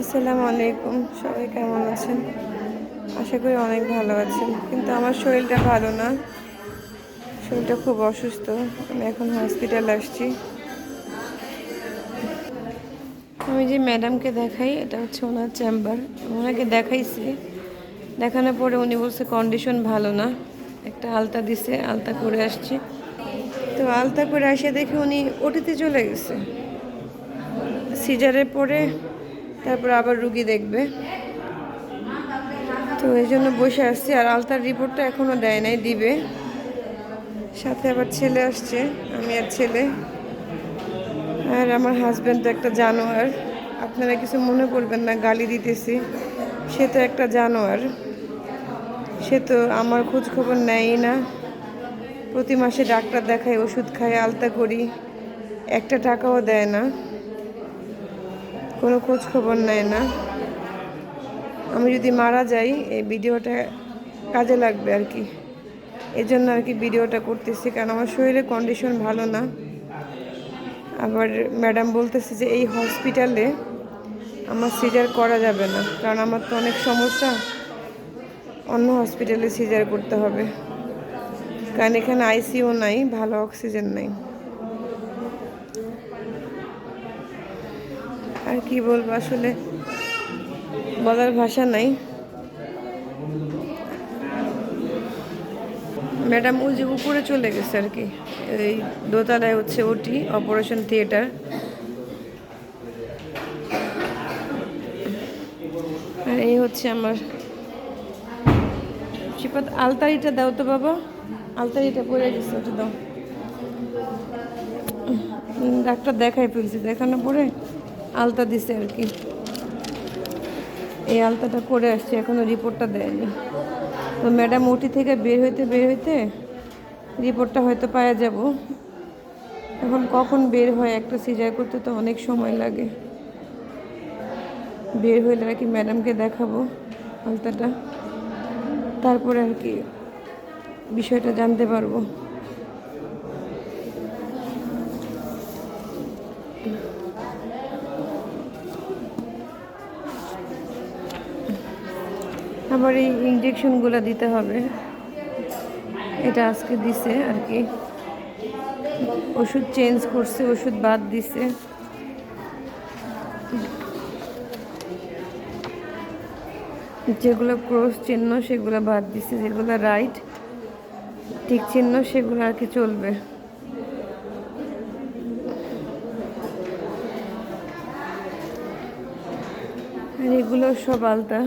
আসসালামু আলাইকুম। সবাই কেমন আছেন? আশা করি অনেক ভালো আছেন। কিন্তু আমার শরীরটা ভালো না। শরীরটা খুব অসুস্থ। আমি এখন হসপিটাল আসছি। আমি যে ম্যাডামকে দেখাই, এটা হচ্ছে ওনার চেম্বার ওনাকে দেখাইছি। দেখানোর পরে উনি বলছে কন্ডিশন ভালো না। একটা আলতা দিছে, আলতা করে আসছি। তো আলতা করে আসে দেখে উনি ওটিতে চলে গেছে। সিজারের পরে তারপর আবার রুগী দেখবে। তো এই জন্য বসে আসছি আর আলতার রিপোর্টটা এখনও দেয় নাই, দিবে। সাথে আবার ছেলে আসছে, আমি আর ছেলে। আর আমার হাজব্যান্ড তো একটা জানোয়ার। আপনারা কিছু মনে করবেন না, গালি দিতেছি। সে তো একটা জানোয়ার। সে তো আমার খোঁজ খবর নেয়ই না। প্রতি মাসে ডাক্তার দেখায়, ওষুধ খায়, আলতা করি। একটা টাকাও দেয় না। কোনো খোঁজ খবর নেয় না। আমি যদি মারা যাই, এই ভিডিওটা কাজে লাগবে আর কি। এই জন্য আর কি ভিডিওটা করতেছি, কারণ আমার শরীরের কন্ডিশন ভালো না। আবার ম্যাডাম বলতেছে যে, এই হসপিটালে আমার সিজার করা যাবে না, কারণ আমার তো অনেক সমস্যা। অন্য হসপিটালে সিজার করতে হবে। কারণ এখানে আইসিইউ নাই, ভালো অক্সিজেন নাই। আর কি বলব আসলে? বলার ভাষা নাই। ম্যাডাম ওই যে উপরে চলে গেছে আর কি। এই দোতলায় হচ্ছে ওটি, অপারেশন থিয়েটার। আর এই হচ্ছে আমার শিপাত আলতারিটা দাও তো বাবা। আলতারিটা পরে গেছে, ওটা দাও। ডাক্তার দেখাই ফেলছি দেখানো পরে? আলতা দিছে আর কি। এই আলতাটা করে আসছে, এখনও রিপোর্টটা দেয়নি। তো ম্যাডাম ওটি থেকে বের হইতে বের হইতে রিপোর্টটা হয়তো পাওয়া যাব। এখন কখন বের হয় একটা সিজার করতে তো অনেক সময় লাগে। বের হইলে আর কি ম্যাডামকে দেখাবো আলতাটা। তারপরে আর কি বিষয়টা জানতে পারব। আবার এই ইঞ্জেকশনগুলো দিতে হবে। এটা আজকে দিছে আর কি। ওষুধ চেঞ্জ করছে, ওষুধ বাদ দিছে। যেগুলো ক্রস চিহ্ন, সেগুলো বাদ দিছে। যেগুলো রাইট ঠিক চিহ্ন, সেগুলো আর কি চলবে। আর এগুলো সব আলতা।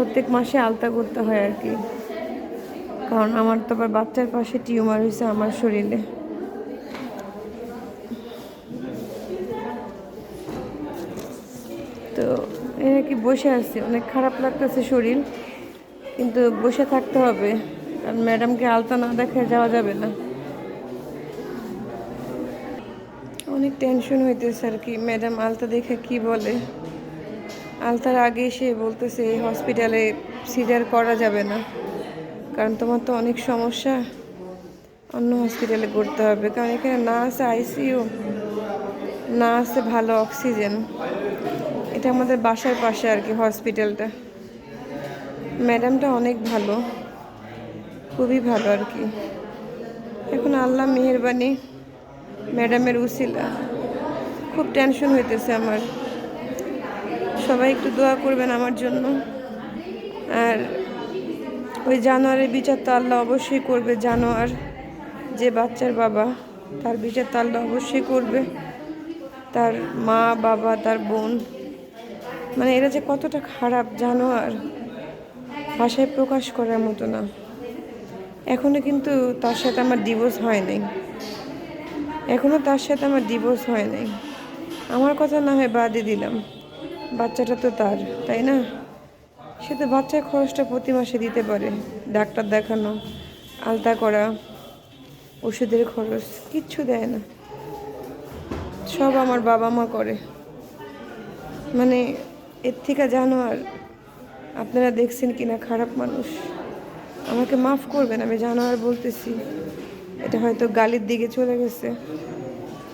প্রত্যেক মাসে আলতা করতে হয় আর কি। কারণ আমার তো আবার বাচ্চার পাশে টিউমার হয়েছে আমার শরীরে। তো এই আর কি বসে আছি? অনেক খারাপ লাগতেছে শরীর, কিন্তু বসে থাকতে হবে। কারণ ম্যাডামকে আলতা না দেখে যাওয়া যাবে না। অনেক টেনশন হইতেছে আর কি। ম্যাডাম আলতা দেখে কি বলে? আলতার আগে সে বলতেছে, এই হসপিটালে সিজার করা যাবে না। কারণ তোমার তো অনেক সমস্যা। অন্য হসপিটালে করতে হবে। কারণ এখানে না আছে আইসিইউ না আছে ভালো অক্সিজেন এটা আমাদের বাসার পাশে আর কি হসপিটালটা ম্যাডামটা অনেক ভালো। খুবই ভালো আর কি। এখন আল্লাহ মেহরবানি। ম্যাডামের উসিলা। খুব টেনশন হইতেছে আমার। সবাই একটু দোয়া করবেন আমার জন্য। আর ওই জানোয়ারের বিচার তো আল্লাহ অবশ্যই করবে, জানোয়ার যে বাচ্চার বাবা, তার বিচার তো আল্লাহ অবশ্যই করবে। তার মা, বাবা, তার বোন মানে এরা যে কতটা খারাপ জানোয়ার, ভাষায় প্রকাশ করার মতো না। এখনও কিন্তু তার সাথে আমার ডিভোর্স হয় নাই। এখনও তার সাথে আমার ডিভোর্স হয় নাই। আমার কথা না হয় বাদই দিলাম। বাচ্চাটা তো তার, তাই না? সে তো বাচ্চার খরচটা প্রতি মাসে দিতে পারে। ডাক্তার দেখানো, আলতা করা, ওষুধের খরচ, কিচ্ছু দেয় না। সব আমার বাবা মা করে। মানে এর থেকে জানো আর আপনারা দেখছেন কি না খারাপ মানুষ। আমাকে মাফ করবেন, আমি জানো আর বলতেছি। এটা হয়তো গালির দিকে চলে গেছে।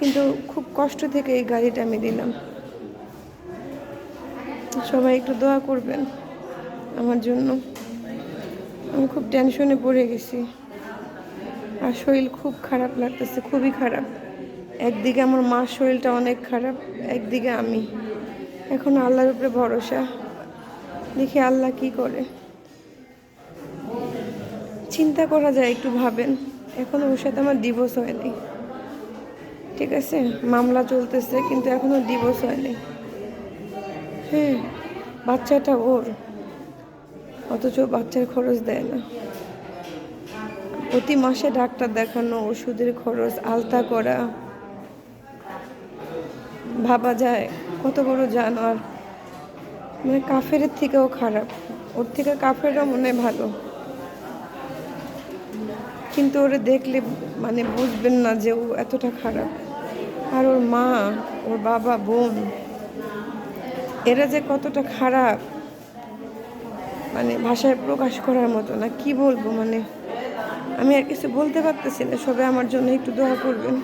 কিন্তু খুব কষ্ট থেকে এই গাড়িটা আমি দিলাম। সবাই একটু দোয়া করবেন আমার জন্য। আমি খুব টেনশনে পড়ে গেছি। আর শরীর খুব খারাপ লাগতেছে, খুবই খারাপ। একদিকে আমার মার শরীরটা অনেক খারাপ, একদিকে আমি। এখন আল্লাহর উপরে ভরসা। দেখি আল্লাহ কি করে। চিন্তা করা যায়, একটু ভাবেন। এখন ওর সাথে আমার ডিভোর্স হয়নি। ঠিক আছে? মামলা চলতেছে, কিন্তু এখনও ডিভোর্স হয়নি। হ্যাঁ বাচ্চাটা ওর। অথচ বাচ্চার খরচ দেয় না। প্রতি মাসে ডাক্তার দেখানো, ওষুধের খরচ, আলতা করা। ভাবা যায়, কত বড় জানোয়ার। মানে কাফের থেকেও খারাপ। ওর থেকে কাফেররা মনে ভালো। কিন্তু ওরে দেখলে মানে বুঝবেন না যে ও এতটা খারাপ। আর ওর মা, ওর বাবা, বোন এরা যে কতটা খারাপ মানে ভাষায় প্রকাশ করার মতো না, কি বলব মানে? আমি আর কিছু বলতে পারতেছি না সবে আমার জন্য একটু দোয়া করবেন।